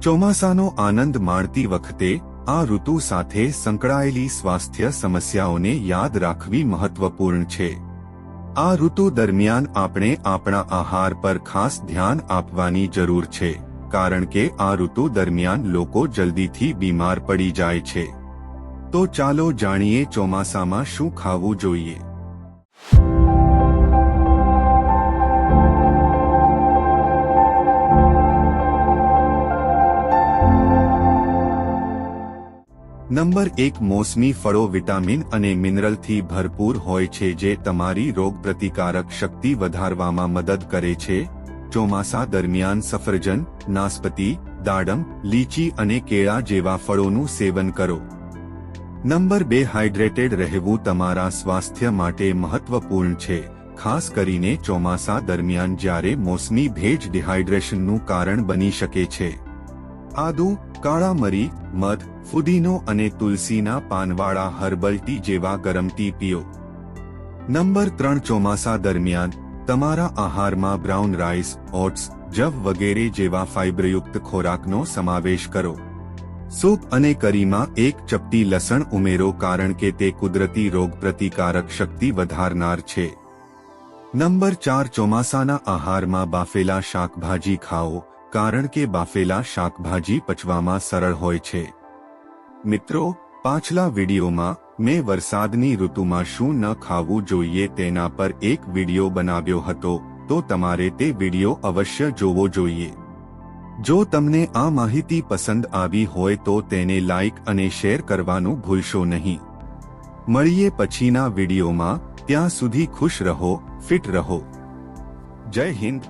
ચોમાસાનો આનંદ માણતી વખતે, આ ઋતુ સાથે સંકળાયેલી સ્વાસ્થ્ય સમસ્યાઓને યાદ રાખવી મહત્વપૂર્ણ છે. આ ઋતુ દરમિયાન આપણે આપણા આહાર પર ખાસ ધ્યાન આપવાની જરૂર છે, કારણ કે આ ઋતુ દરમિયાન લોકો જલ્દીથી બીમાર પડી જાય છે. તો ચાલો જાણીએ ચોમાસામાં શું ખાવું જોઈએ. નંબર એક મોસમી ફળો વિટામિન અને મિનરલથી ભરપૂર હોય છે જે તમારી રોગપ્રતિકારક શક્તિ વધારવામાં મદદ કરે છે. ચોમાસા દરમિયાન સફરજન નાસપતિ દાડમ, લીચી અને કેળા જેવા ફળોનું સેવન કરો. નંબર બે હાઇડ્રેટેડ રહેવું તમારા સ્વાસ્થ્ય માટે મહત્વપૂર્ણ છે. ખાસ કરીને ચોમાસા દરમિયાન જ્યારે મોસમી ભેજ ડિહાઇડ્રેશનનું કારણ બની શકે છે. આદુ, કાળા મરી, મધ, ફુદીનો અને તુલસીના પાનવાળા હર્બલ ટી જેવા ગરમ ટી પીઓ. નંબર ત્રણ ચોમાસા દરમિયાન, તમારા આહારમાં બ્રાઉન રાઈસ, ઓટ્સ, જવ વગેરે જેવા ફાઇબરયુક્ત ખોરાકનો સમાવેશ કરો. સૂપ અને કરીમાં એક ચપટી લસણ ઉમેરો કારણ કે તે કુદરતી રોગપ્રતિકારક શક્તિ વધારનાર છે. નંબર ચાર ચોમાસાના આહારમાં બાફેલા શાકભાજી ખાઓ કારણ કે બાફેલા શાકભાજી પચવામાં સરળ હોય છે. મિત્રો, પાછલા વિડીયોમાં મેં વરસાદની ઋતુમાં શું ન ખાવું જોઈએ તેના પર એક વીડિયો બનાવ્યો હતો, તો તમારે તે વીડિયો અવશ્ય જોવો જોઈએ. જો તમને આ માહિતી પસંદ આવી હોય તો તેને લાઇક અને શેર કરવાનું ભૂલશો નહીં. મળીએ પછીના વિડીયોમાં, ત્યાં સુધી ખુશ રહો, ફિટ રહો. જય હિન્દ.